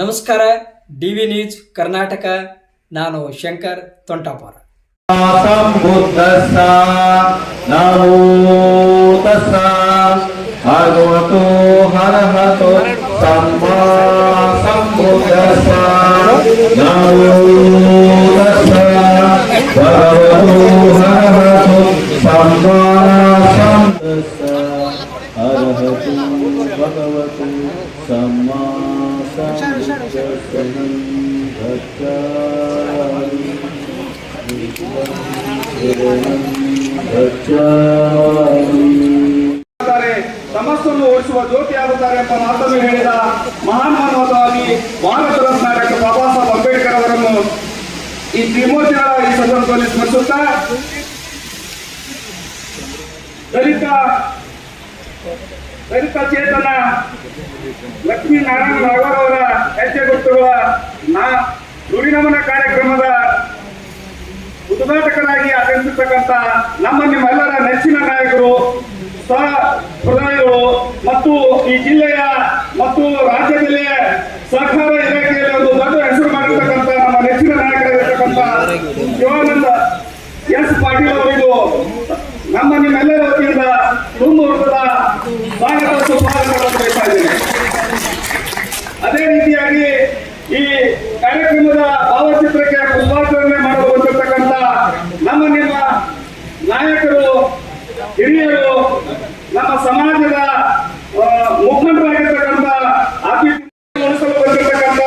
ನಮಸ್ಕಾರ D V news Karnataka. ನಾನು ಶಂಕರ್ ತೊಂಟಾಪುರ. ಭಗವತೋ ಹರಹತೋ ಸಮ್ಮ. ತಮಸ್ಸನ್ನು ಓಡಿಸುವ ಜ್ಯೋತಿ ಆಗುತ್ತಾರೆ ಎಂಬ ಮಾತನ್ನು ಹೇಳಿದ ಮಹಾನ್ ಮಾನವತಾವಾದಿ ಭಾರತ ರತ್ನ ಡಾಕ್ಟರ್ ಬಾಬಾ ಸಾಹೇಬ್ ಅಂಬೇಡ್ಕರ್ ಅವರನ್ನು ಈ ತ್ರಿಮೂರ್ತಿಗಳ ಈ ಸಂದರ್ಭದಲ್ಲಿ ಸ್ಮರಿಸುತ್ತಾ, ದಲಿತ ದಲಿತ ಚೇತನ ಲಕ್ಷ್ಮೀನಾರಾಯಣ ರಾಘವ್ ಅವರ ಹೆಜ್ಜೆ ಗೊತ್ತಿರುವ ನಾ ನುಡಿನಮನ ಕಾರ್ಯಕ್ರಮದ ಉದ್ಘಾಟಕರಾಗಿ ಆಗಮಿಸಿರ್ತಕ್ಕಂಥ ನಮ್ಮ ನಿಮ್ಮೆಲ್ಲರ ನೆಚ್ಚಿನ ನಾಯಕರು ಸಹ ಪ್ರಧಾನಿಗಳು ಮತ್ತು ಈ ಜಿಲ್ಲೆಯ ಮತ್ತು ರಾಜ್ಯದಲ್ಲಿ ಸಹಕಾರ ಇಲಾಖೆಯಲ್ಲಿ ಒಂದು ದೊಡ್ಡ ಹೆಸರು ಮಾಡಿರ್ತಕ್ಕಂಥ ನಮ್ಮ ನೆಚ್ಚಿನ ನಾಯಕರಾಗಿರ್ತಕ್ಕಂಥ ಶಿವಾನಂದ ಎಸ್ ಪಾಟೀಲ್ ಅವರಿಗೂ ನಮ್ಮ ನಿಮ್ಮೆಲ್ಲರ ವತಿಯಿಂದ ತುಂಬ ವೃತ್ತದ ಸ್ವಾಗತ ಸುಸ್ವಾಗತವನ್ನು ಇದ್ದೇನೆ. ಅದೇ ರೀತಿಯಾಗಿ ಈ ಕಾರ್ಯಕ್ರಮದ ಭಾವಚಿತ್ರಕ್ಕೆ ಪುಷ್ಪಾರ್ಚನೆ ಮಾಡಲು ಬಂದಿರತಕ್ಕಂತ ನಮ್ಮ ನಿಮ್ಮ ನಾಯಕರು, ಹಿರಿಯರು ನಮ್ಮ ಸಮಾಜದ ಮುಖಂಡರಾಗಿರ್ತಕ್ಕಂಥ ಅಭಿವೃದ್ಧಿ ಬಂದಿರತಕ್ಕಂಥ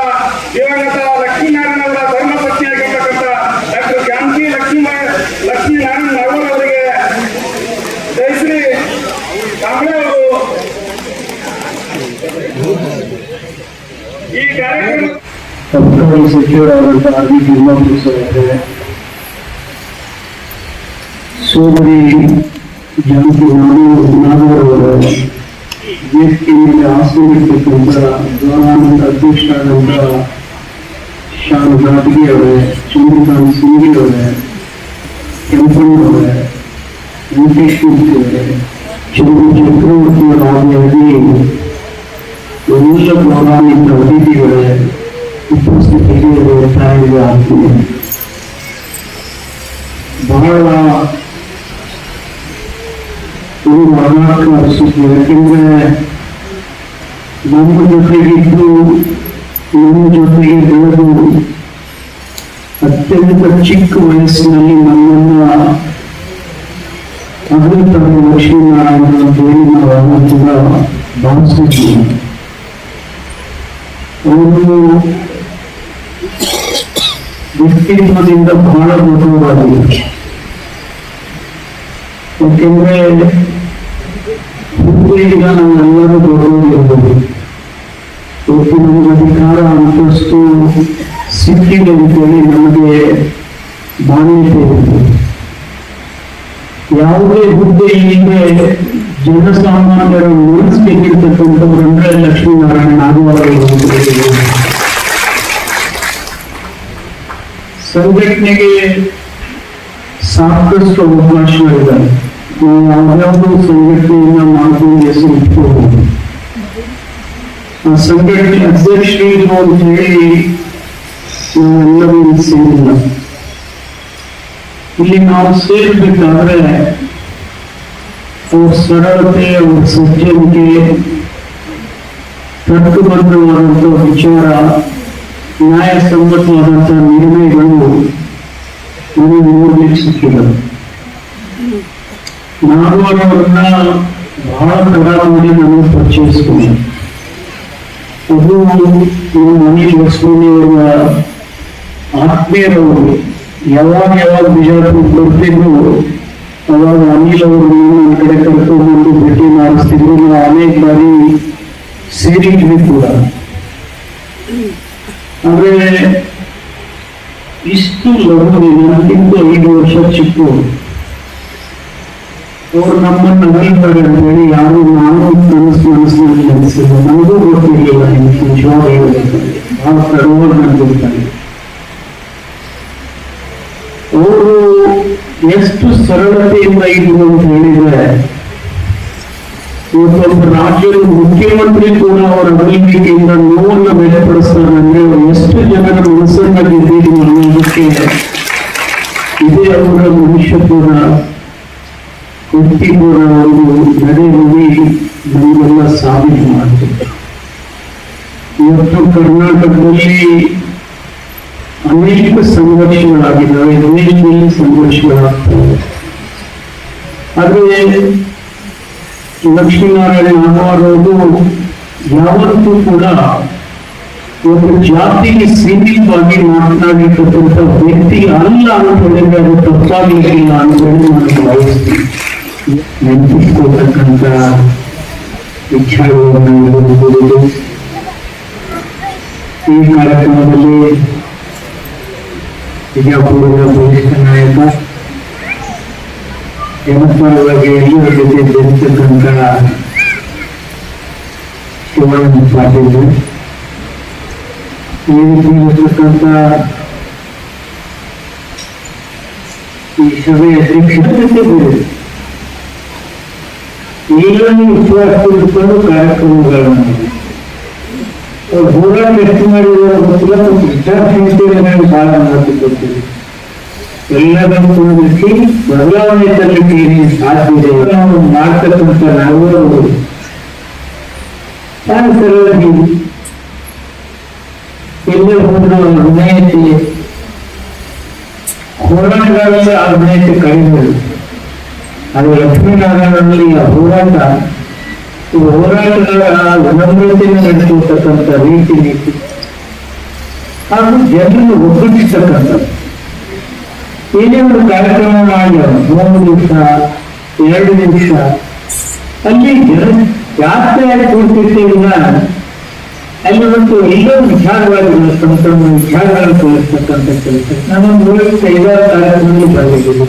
ದಿವಂಗತ ಲಕ್ಷ್ಮೀನಾರಾಯಣ ಅವರ ಧರ್ಮಪತ್ನಿ ಪತ್ನಿಯಾಗಿರ್ತಕ್ಕಂಥ ಡಾಕ್ಟರ್ ಜಾನಕಿ ಲಕ್ಷ್ಮೀ ಲಕ್ಷ್ಮೀನಾರಾಯಣ ಅವರು ಅವರಿಗೆ ಜಯಶ್ರೀ ಕಾಂಬ್ಳೆ ಅವರು ಈ ಕಾರ್ಯಕ್ರಮ ಸರ್ಕಾರಿ ಸಚಿವರಾದಂತಹ ಆರ್ ವಿ ತಿಮ್ಮಾಪುರ ಸಾಹೇಬ್ರೆ ಸೋದರಿ ಜಾನಕಿ ನಾಗರವರ ವೇದಿಕೆ ಮೇಲೆ ಆಸೀನಿರ್ತಕ್ಕಂಥ ಗೌರವಾನ್ವಿತ ಅಧ್ಯಕ್ಷರಾದಂತಹ ಶಾನು ಜಾಟಗಿ ಅವರೇ ಚಂದ್ರಕಾಂತ್ ಸಿಂಗಿ ಅವರೇ ಕೆಂಪಣ್ಣವರೇ ವೆಂಕಟೇಶ್ ಮೂರ್ತಿ ಅವರೇ ಚಂದ್ರ ಚಕ್ರವರ್ತಿ ಅವರ ಆದಿಯಾಗಿ ಎಲ್ಲ ಗೌರವಾನ್ವಿತ ಅತಿಥಿಗಳೇ ಉಪಸ್ಥಿತಿಗೆ ತಾಯಿಗೆ ಆಗ್ತಿದೆ ಬಹಳ ಇದು ಮರಣಾಕ ಅನಿಸುತ್ತೆ ಯಾಕೆಂದ್ರೆ ನಮ್ಮ ಜೊತೆಗಿದ್ದು ನಮ್ಮ ಜೊತೆಗೆ ಬೆಳೆದು ಅತ್ಯಂತ ಚಿಕ್ಕ ವಯಸ್ಸಿನಲ್ಲಿ ನಮ್ಮನ್ನ ಅಗಲಿತರ ಲಕ್ಷ್ಮೀನಾರಾಯಣ ದೇವಿ ನಾವು ಕೂಡ ಭಾವಿಸಿದ್ದೀವಿ ಅವರು ವ್ಯಕ್ತಿತ್ವದಿಂದ ಬಹಳ ದೊಡ್ಡವರಾಗಿದೆ ಯಾಕೆಂದ್ರೆ ಹುಟ್ಟಿದ ನಾವೆಲ್ಲರೂ ದೊಡ್ಡವರಿರ್ಬೋದು ಇವತ್ತು ನಮಗೆ ಅಧಿಕಾರ ಅಂತಸ್ತು ಸಿಕ್ಕಿದೆ ಅಂತೇಳಿ ನಮಗೆ ಮಾನ್ಯತೆ ಇದೆ ಯಾವುದೇ ಹುದ್ದೆ ಹಿಂದೆ ಜನಸಾಮಾನ್ಯರ ಮನಸ್ಸಿಗಿರ್ತಕ್ಕಂಥವ್ರಂದ್ರೆ ಲಕ್ಷ್ಮೀನಾರಾಯಣ ನಾಗವಾರ ಸಂಘಟನೆಗೆ ಸಾಕಷ್ಟು ಅವಕಾಶಗಳಿದೆ ನಾವು ಯಾವ್ಯಾವುದೋ ಸಂಘಟನೆಯನ್ನ ಮಾಡ್ಕೊಂಡು ಹೆಸರು ಇಟ್ಕೋಬಹುದು ಆ ಸಂಘಟನೆ ಅಧ್ಯಕ್ಷರು ಅಂತ ಹೇಳಿ ನಾವೆಲ್ಲರೂ ಇಲ್ಲಿ ಸೇರಿಲ್ಲ ಇಲ್ಲಿ ನಾವು ಸೇರ್ಬೇಕಾದ್ರೆ ಅವ್ರ ಸರಳತೆ ಅವ್ರ ಸಜ್ಜನಿಕೆ ತರ್ಕಬದ್ಧವಾದಂತಹ ವಿಚಾರ ನ್ಯಾಯಸಮ್ಮತವಾದಂತಹ ನಿರ್ಣಯಗಳು ನನಗೆ ನೋಡ್ಲಿಕ್ಕೆ ಸಿಕ್ಕಿಲ್ಲ ನಾಗವರವರನ್ನ ಬಹಳ ತಡ ಮಾಡಿ ನಾನು ಪರಿಚಯಿಸ್ಕೊಂಡೆ ಅದು ನಮ್ಮ ಅನಿಲ್ ಲಕ್ಷ್ಮಣಿಯವರ ಆತ್ಮೀಯರವರು ಯಾವಾಗ ಯಾವಾಗ ಬಿಜಾಪುರ ಬರ್ತಿದ್ರು ಅವಾಗ ಅನಿಲ್ ಅವರು ನನ್ನ ಕಡೆ ಕರ್ಕೊಂಡು ಭೇಟಿ ಮಾಡಿಸ್ತಿದ್ರು ನಾವು ಅನೇಕ ಬಾರಿ ಸೇರಿದ್ವಿ ಕೂಡ ಆದ್ರೆ ಇಷ್ಟು ಲಘು ನನಗಿಂತ ಐದು ವರ್ಷ ಚಿಕ್ಕವರು ಅವ್ರು ನಮ್ಮನ್ನು ನಗಲ್ತಾರೆ ಅಂತೇಳಿ ಯಾರು ನಾನು ಮನಸ್ಸು ಮನಸ್ಸಿನಲ್ಲಿ ನೆನೆಸಿಲ್ಲ ನನಗೂ ಗೊತ್ತಿರಲಿಲ್ಲ ನಿಮಗೆ ನಿಜವಾಗ ಹೇಳಬೇಕು ಭಾಳ ಕಡವರು ನಡೆದಿರ್ತಾರೆ ಅವರು ಎಷ್ಟು ಸರಳತೆಯಿಂದ ಇದ್ರು ಅಂತ ಹೇಳಿದ್ರೆ ಇವತ್ತೊಬ್ಬ ರಾಜ್ಯದ ಮುಖ್ಯಮಂತ್ರಿ ಕೂಡ ಅವರ ಅಗಲಿಕೆಯಿಂದ ನೋವನ್ನು ವ್ಯಕ್ತಪಡಿಸ್ತಾರೆ ಅಂದ್ರೆ ಎಷ್ಟು ಜನರ ಮನಸ್ಸನ್ನ ಗೆದ್ದಿದ್ರು ಅನ್ನೋದಕ್ಕೆ ಇದೇ ಅವರ ಮನುಷ್ಯತ್ವದ ವ್ಯಕ್ತಿತ್ವದ ಒಂದು ನಡೆ ನುಡಿ ನಮಗೆಲ್ಲ ಸಾಬೀತು ಮಾಡ್ತಿದೆ ಇವತ್ತು ಕರ್ನಾಟಕದಲ್ಲಿ ಅನೇಕ ಸಂಘರ್ಷಗಳಾಗಿದ್ದಾವೆ ದೇಶದಲ್ಲಿ ಸಂಘರ್ಷಗಳಾಗ್ತವೆ ಆದ್ರೆ ಲಕ್ಷ್ಮೀನಾರಾಯಣ ನಾಗವಾರವರು ಯಾವತ್ತೂ ಕೂಡ ಒಂದು ಜಾತಿಗೆ ಸೀಮಿತವಾಗಿ ಮಾತನಾಡಿರ್ತಕ್ಕಂಥ ವ್ಯಕ್ತಿ ಅಲ್ಲ ಅಂತ ಹೇಳಿದ್ರೆ ಅದು ತಪ್ಪಾಗಲಿಕ್ಕಿಲ್ಲ ಅಂತ ಹೇಳಿ ನಾನು ಭಾವಿಸ್ತೀನಿ ನೆನಪಿಸ್ಕೊಳ್ತಕ್ಕಂಥ ವಿಚಾರವನ್ನು ಇರಬಹುದು ಈ ಕಾರ್ಯಕ್ರಮದಲ್ಲಿ ಬಿಜಾಪುರದ ವರಿಷ್ಠ ನಾಯಕ ಜನಪರವಾಗಿ ಎಲ್ಲರ ಜೊತೆ ಬೆರೆತಕ್ಕಂಥ ಶಿವಾನಂದ ಪಾಟೀಲ್ ಈ ರೀತಿಯಿರ್ತಕ್ಕಂಥ ಈ ಸಭೆ ಅಧ್ಯಕ್ಷತೆ ಬೇರೆ ಈಗಲೂ ವಿಶ್ವಾಸ ಇಟ್ಕೊಂಡು ಕಾರ್ಯಕ್ರಮಗಳನ್ನು ಮಾಡಿ ಅವ್ರು ಹೋರಾಟ ಎಷ್ಟು ಮಾಡಿದ್ದಾರೆ ಗೊತ್ತಿಲ್ಲ ಮತ್ತು ವಿದ್ಯಾರ್ಥಿ ಬಹಳ ಮಹತ್ವ ಕೊಡ್ತೀವಿ ಎಲ್ಲದನ್ನು ಕೂಡಿಸಿ ಬದಲಾವಣೆ ತರಲಿಕ್ಕೆ ಏನೇನು ಸಾಧ್ಯ ಇದೆ ನಾವು ಮಾಡ್ತಕ್ಕಂಥ ನಾವು ನಾನು ಸರಳವಾಗಿ ಎಲ್ಲೇ ಹೋದ್ರು ಅಭಿನಯತೆ ಹೋರಾಟಗಳಲ್ಲಿ ಆ ಅಭಿನಯತೆ ಕಡಿಮೆ ಇದೆ. ಅದು ಲಕ್ಷ್ಮೀನಾರಾಯಣನಲ್ಲಿ ಹೋರಾಟ. ಈ ಹೋರಾಟಗಳ ವಿನಮ್ರತೆಯನ್ನು ನಡೆಸಿರ್ತಕ್ಕಂಥ ರೀತಿ ನೀತಿ. ಹಾಗೂ ಜನರನ್ನು ಒಗ್ಗಟ್ಟಿಸ್ತಕ್ಕಂಥದ್ದು ಏನೇ ಒಂದು ಕಾರ್ಯಕ್ರಮ ಮಾಡಿ ಮೂರು ದಿವಸ, ಎರಡು ನಿಮಿಷ ಅಲ್ಲಿ ಜನ ಜಾಸ್ತಿ ಆಗಿ ಕೂರ್ತಿರ್ತೀವಿಲ್ಲ ಅಲ್ಲಿ ಒಂದು ಎಲ್ಲೋ ಸಣ್ಣ ಸಣ್ಣ ವಿಚಾರಗಳನ್ನು ತೋರಿಸ್ತಕ್ಕಂಥ ಕೆಲಸ. ನಾನೊಂದು ಐದಾರು ಕಾರ್ಯಕ್ರಮದಲ್ಲಿ ಬಂದಿದ್ದೀನಿ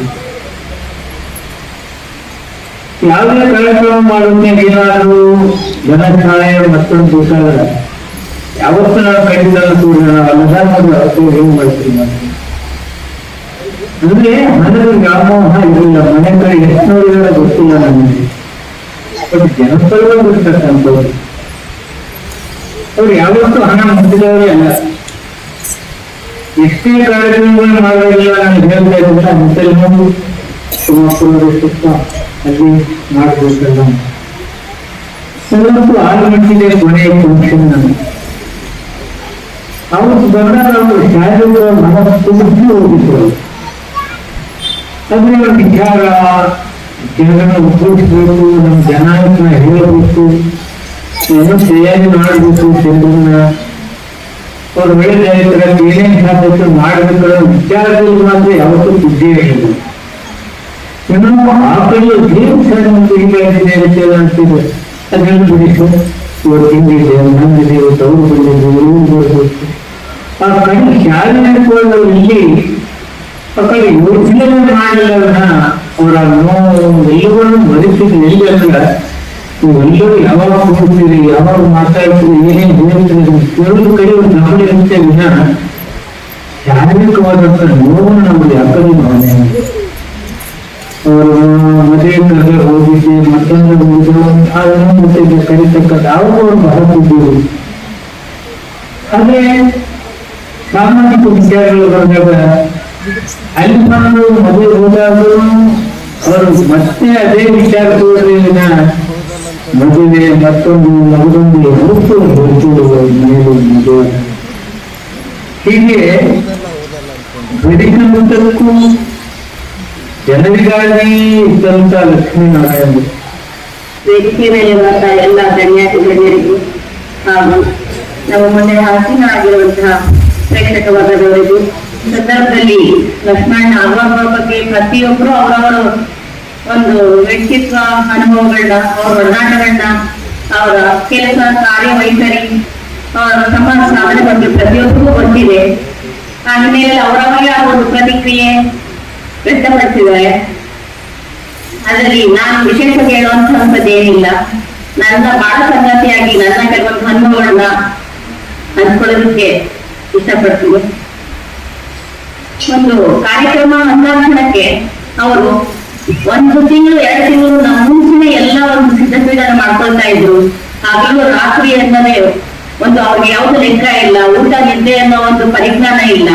ಯಾವುದೇ ಕಾರ್ಯಕ್ರಮ ಮಾಡುತ್ತೆ ಏನಾದರೂ ಜನಸಹಾಯ ಮತ್ತೊಂದು ದಿವಸ ಯಾವತ್ತು ನಾವು ಖಂಡಿತ ಕೂಡ ಅನುದಾನದ ಏನು ಮಾಡ್ತೀವಿ ನಾವು? ಅಂದ್ರೆ ಹಣದ ವ್ಯಾಮೋಹ ಇರಲಿಲ್ಲ. ಮನೆ ಕಡೆ ಎಷ್ಟು ನೋಡಿದ್ರೆ ಗೊತ್ತಿಲ್ಲ ನನಗೆ ಬಟ್ ಜನಪರ ಗೊತ್ತಕ್ಕಂಥವ್ರು ಅವ್ರು ಯಾವತ್ತೂ ಹಣ ಮುಟ್ಟಿದವರೇ ಅಲ್ಲ. ಎಷ್ಟೇ ಕಾರ್ಯಕ್ರಮಗಳು ಮಾಡೋದಿಲ್ಲ ನಾನು ಹೇಳ್ತಾ ಇದ್ದಿಲ್ಲ ಮುಸಲ್ಮಾನು ಸುಮಾರು ಸುತ್ತ ಅಲ್ಲಿ ಮಾಡಬೇಕಲ್ಲ. ಸ್ವಲ್ಪ ಆರು ಗಂಟೆಗೆ ಕೊನೆಯ ಫಂಕ್ಷನ್ ಅವತ್ತು ಬಂದ ನಾವು ಶಾಲೆಗಳ ಮನ ತುಂಬಿ ಹೋಗಿದ್ರು ಅದ್ರ ವಿಚಾರ, ಜನರನ್ನ ಒಗ್ಗೂಡಿಸ್ಬೇಕು, ನಮ್ಮ ಜನಾಂಗನ ಹೇಳಬೇಕು ಏನೋ ಸರಿಯಾಗಿ ಮಾಡಬೇಕು ಜನರನ್ನ ಅವ್ರ ಒಳ್ಳೆ ಏನೇನು ಮಾಡಬೇಕು ಅನ್ನೋ ವಿಚಾರದಲ್ಲಿ ಮಾತ್ರ ಯಾವತ್ತೂ ಬುದ್ಧಿ ಹೇಳಿಲ್ಲ ಇನ್ನು ಆ ಕಡೆ ದೇವ್ ಸರ್ ಮತ್ತು ಹೀಗಾಗಿದೆ ಅಂತೆಲ್ಲ ಅಂತಿದೆ ಅದನ್ನು ಬಿಡಿಸು ಇವತ್ತು ಹಿಂಗಿದೆ ನಂದಿದೆ ಇವತ್ತು ಅವ್ರು ಬಂದಿದ್ರು ಇವ್ರು ಬರ್ಬೇಕು ಆ ಕಡೆ ಶಾಲೆ ನಡ್ಕೊಳ್ಳೋ ಇಲ್ಲಿ ಆ ಕಡೆ ಯೋಚನೆ ಮಾಡಿಲ್ಲವನ್ನ ಅವರ ನೋವು ಎಲ್ಲವನ್ನು ಮರೆಸಿದ ಎಲ್ಲಿ ಅಂದ್ರೆ ನೀವೆಲ್ಲರೂ ಯಾವಾಗ ಕೂಡ್ತೀರಿ ಯಾವಾಗ ಮಾತಾಡ್ತೀರಿ ಏನೇನು ಹೇಳ್ತೀರಿ ಕೇಳೋದು ಕಡೆ ಒಂದು ಗಮನ ಇರುತ್ತೆ ವಿನ ಶಾರೀರಿಕವಾದಂತ ನೋವನ್ನು ನಮಗೆ ಯಾಕಂದ್ರೆ ಭಾವನೆ ಆಗಿದೆ. ಅವರು ಮದುವೆ ಕರೆದು ಹೋಗಿದ್ದೆ ಮತ್ತೊಂದು ಮತ್ತೆ ಕರಿತಕ್ಕಂಥ ಅವರು ಬರುತ್ತಿದ್ದೀವಿ ಆದ್ರೆ ಸಾಮಾಜಿಕ ವಿಚಾರಗಳು ಬಂದಾಗ ಅಲ್ಲಿ ಬಂದು ಮದುವೆ ಅವರು ಮತ್ತೆ ಅದೇ ವಿಚಾರ ಮದುವೆ ಮತ್ತೊಂದು ಮಗದೊಂದು ಹುಟ್ಟು ಹೊರತು ಮದುವೆ ಹೀಗೆ ಬದುಕಿನುದ್ದಕ್ಕೂ ಜನರಿಗಾಗಿ ಇದ್ದಂತ ಲಕ್ಷ್ಮೀನಾರಾಯಣ ವೇದಿಕೆ ಮೇಲೆ ಬಂದ ಎಲ್ಲ ಗಣ್ಯಾತಿ ಗಣ್ಯರಿಗೂ ಹಾಗೂ ನಮ್ಮ ಮುಂದೆ ಹಾಸೀನರಾಗಿರುವಂತಹ ಪ್ರೇಕ್ಷಕ ವರ್ಗದವರಿಗೂ ಸಂದರ್ಭದಲ್ಲಿ ಲಕ್ಷ್ಮಣ ಅನುಭವ ಬಗ್ಗೆ ಪ್ರತಿಯೊಬ್ಬರು ಅವರವರು ಒಂದು ವ್ಯಕ್ತಿತ್ವ ಅನುಭವಗಳನ್ನ ಅವರ ಒಡನಾಟಗಳನ್ನ ಅವರ ಕೆಲಸ, ಕಾರ್ಯವೈಖರಿ, ಅವರ ಸಮಾಜ ಸಾಧನೆ ಬಗ್ಗೆ ಪ್ರತಿಯೊಬ್ಬರಿಗೂ ಗೊತ್ತಿದೆ. ಆ ಹಿನ್ನೆಲೆಯಲ್ಲಿ ಅವರವರೇ ಆ ಒಂದು ಪ್ರತಿಕ್ರಿಯೆ. ವ್ಯಕ್ತಪಡಿಸಿದ್ದಾರೆ ಅದರಲ್ಲಿ ನಾನು ವಿಶೇಷ ಹೇಳುವಂತಹದ್ದೇನಿಲ್ಲ ನನ್ನ ಬಾಳ ಸಂಗತಿಯಾಗಿ ನನ್ನ ಕೆಲವೊಂದು ಅನುಭವಗಳನ್ನ ಹಂಚ್ಕೊಳ್ಳೋದಕ್ಕೆ ಇಷ್ಟಪಡ್ತೀನಿ. ಒಂದು ಕಾರ್ಯಕ್ರಮ ಅಂದಾಕ್ಷಣಕ್ಕೆ ಅವರು ಒಂದು ತಿಂಗಳು, ಎರಡು ತಿಂಗಳು ನಮ್ಮ ಮುಂಚೆನೆ ಎಲ್ಲ ಒಂದು ಸಿದ್ಧತೆಗಳನ್ನ ಮಾಡ್ಕೊಳ್ತಾ ಇದ್ರು. ಹಗಲು ರಾತ್ರಿ ಅನ್ನೋದೇ ಒಂದು ಅವ್ರಿಗೆ ಯಾವ್ದು ಲೆಕ್ಕ ಇಲ್ಲ, ಊಟ, ನಿದ್ದೆ ಅನ್ನೋ ಒಂದು ಪರಿಜ್ಞಾನ ಇಲ್ಲ.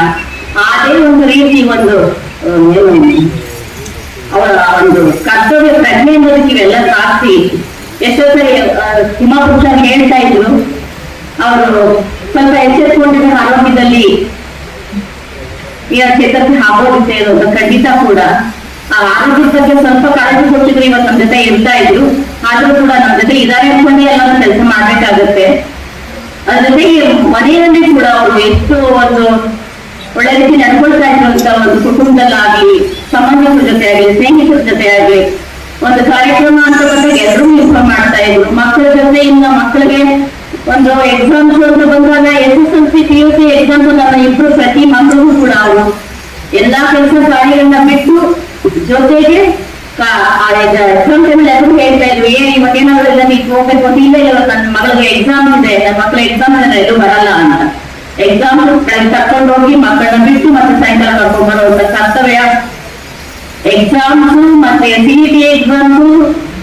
ಅದೇ ಒಂದು ರೀತಿ ಒಂದು ಅವರ ಒಂದು ಕರ್ತವ್ಯ ಪ್ರಜ್ಞೆಯಿಂದ ಇವೆಲ್ಲ ಸಾಕ್ಷಿ ಎಷ್ಟೋ ಸರಿ ಆ, ಹಿಮಾಪುರುಷ ಹೇಳ್ತಾ ಇದ್ರು ಅವರು ಸ್ವಲ್ಪ ಎಚ್ಚೆತ್ಕೊಂಡಿದ್ದ ಆರೋಗ್ಯದಲ್ಲಿ ಈ ಚೇತರಿಕೆ ಆಗೋಗುತ್ತೆ ಅನ್ನೋದು ಖಂಡಿತ ಕೂಡ ಆ ಆರೋಗ್ಯದ ಬಗ್ಗೆ ಸ್ವಲ್ಪ ಕಾಳಜಿ ಕೊಟ್ಟಿದ್ರು ಇವತ್ತು ನಮ್ಮ ಜೊತೆ ಇರ್ತಾ ಇದ್ರು ಆದ್ರೂ ಕೂಡ ನಮ್ಮ ಜೊತೆ ಇದಾರೆ ಅನ್ಕೊಂಡೇ ಎಲ್ಲ ಕೆಲಸ ಮಾಡ್ಬೇಕಾಗತ್ತೆ ಅದ್ರ ಜೊತೆಗೆ ಮನೆಯಲ್ಲಿ ಕೂಡ ಅವರು ಎಷ್ಟು ಒಂದು ಒಳ್ಳೆ ರೀತಿ ನಡ್ಕೊಳ್ತಾ ಇರುವಂತ ಒಂದು ಕುಟುಂಬದಲ್ಲಾಗ್ಲಿ, ಸಮಾಜದ ಜೊತೆ ಆಗ್ಲಿ ಸ್ನೇಹಿತರ ಜೊತೆ ಆಗ್ಲಿ ಒಂದು ಕಾರ್ಯಕ್ರಮ ಅಂತ ಬಂದಾಗ ಎಲ್ಲರೂ ಇನ್ಫಾರ್ಮ್ ಮಾಡ್ತಾ ಇದ್ರು. ಮಕ್ಕಳ ಜೊತೆಯಿಂದ ಮಕ್ಕಳಿಗೆ ಒಂದು ಎಕ್ಸಾಮ್ಸ್ ಅಂತ ಬಂದಾಗ S S L C P U C exams ನನ್ನ ಇಬ್ರು ಪ್ರತಿ ಮಕ್ಕಳಿಗೂ ಕೂಡ ಅವರು ಎಲ್ಲಾ ಕೆಲಸ ಕಾರ್ಯಗಳನ್ನ ಬಿಟ್ಟು ಜೊತೆಗೆ ಎಕ್ಸಾಮ್ ಟೈಮಲ್ಲಿ ಎಲ್ಲರೂ ಹೇಳ್ತಾ ಇದ್ರು ಏನ್ ಇವತ್ತೇನಾದ್ರು ಇಲ್ಲ ನೀವು ಹೋಗ್ಬೇಕು ಅಂತ. ಇಲ್ಲ ಇಲ್ಲ ನನ್ನ ಮಗಳಿಗೆ ಎಕ್ಸಾಮ್ ಇದೆ ನನ್ನ ಮಕ್ಕಳ ಎಕ್ಸಾಮ್ ಇದೆ ಎಲ್ಲೂ ಬರಲ್ಲ ಅಂತ. ಎಕ್ಸಾಮ್ ಹೋಗಿ ಮಕ್ಕಳನ್ನ ಬಿಟ್ಟು ಮತ್ತೆ ಸಾಯಂಕಾಲ ಕರ್ಕೊಂಡ್ ಬರುವಂತ ಕರ್ತವ್ಯ. ಎಕ್ಸಾಮ್ಸ್ ಮತ್ತೆ ಸಿ ಟಿ ಎಕ್ಸಾಮ್ಸ್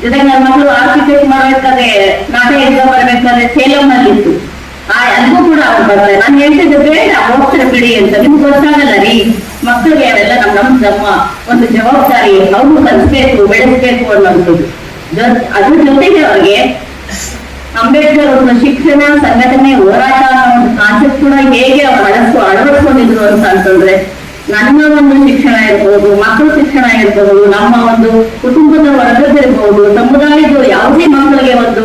ಜೊತೆಗೆ ನನ್ನ ಮಕ್ಕಳು ಆರ್ಕಿಟೆಕ್ಟ್ ಮಾಡ್ಬೇಕಾದ್ರೆ ನಾಟಕ ಎಕ್ಸಾಮ್ ಬರ್ಬೇಕಾದ್ರೆ ಸೇಲಂ ಇತ್ತು ಆ ಅಲ್ಲಿಗೂ ಕೂಡ ಅವ್ರು ಬರ್ತಾರೆ. ನಾನು ಹೇಳ್ತಿದ್ದೆ ಬೇಡ, ಹೋಗ್ತಾರೆ ಬಿಡಿ ಅಂತ. ನಿಮ್ಗೆ ಗೊತ್ತಾಗಲ್ಲ ರೀ. ಮಕ್ಕಳಿಗೆ ಅವೆಲ್ಲ ನಮ್ ನಮ್ ನಮ್ಮ ಒಂದು ಜವಾಬ್ದಾರಿ. ಅವ್ರು ಕಲಿಸ್ಬೇಕು, ಬೆಳೆಸ್ಬೇಕು ಅನ್ನೋದು ಅದ್ರ ಜೊತೆಗೆ ಅವ್ರಿಗೆ ಅಂಬೇಡ್ಕರ್ ಅವ್ರನ್ನ ಶಿಕ್ಷಣ ಸಂಘಟನೆ ಹೋರಾಟ ಕಾನ್ಸೆಪ್ಟ್ ಕೂಡ ಹೇಗೆ ಅಳಸ್ಕೊ ಅಳವಡಿಸ್ಕೊಂಡಿದ್ರು ಅಂತ ಅಂತಂದ್ರೆ, ನನ್ನ ಒಂದು ಶಿಕ್ಷಣ ಇರ್ಬೋದು, ಮಕ್ಕಳ ಶಿಕ್ಷಣ ಇರ್ಬೋದು, ನಮ್ಮ ಒಂದು ಕುಟುಂಬದ ವರ್ಗದಿರ್ಬೋದು ಸಮುದಾಯದ ಯಾವುದೇ ಮಕ್ಕಳಿಗೆ ಒಂದು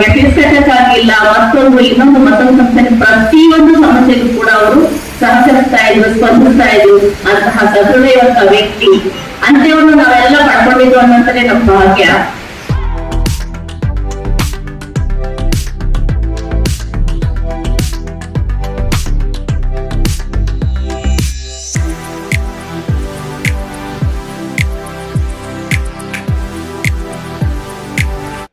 ಕಟ್ಟಕ್ಕಾಗಿಲ್ಲ ಮತ್ತೊಂದು, ಇನ್ನೊಂದು ಮತ್ತೊಂದು ಸಂಸ್ಥೆ ಪ್ರತಿಯೊಂದು ಸಮಸ್ಯೆಗೂ ಕೂಡ ಅವರು ಸಹಕರಿಸ್ತಾ ಇದ್ರು, ಸ್ಪಂದಿಸ್ತಾ ಇದ್ರು ಅಂತಹ ಸದೃಢ ವ್ಯಕ್ತಿ. ಅಂತ್ಯವನ್ನು ನಾವೆಲ್ಲ ಪಡ್ಕೊಂಡಿದ್ದು ಅನ್ನೋಂಥದ್ದೇ ನಮ್ಮ ಭಾಗ್ಯ.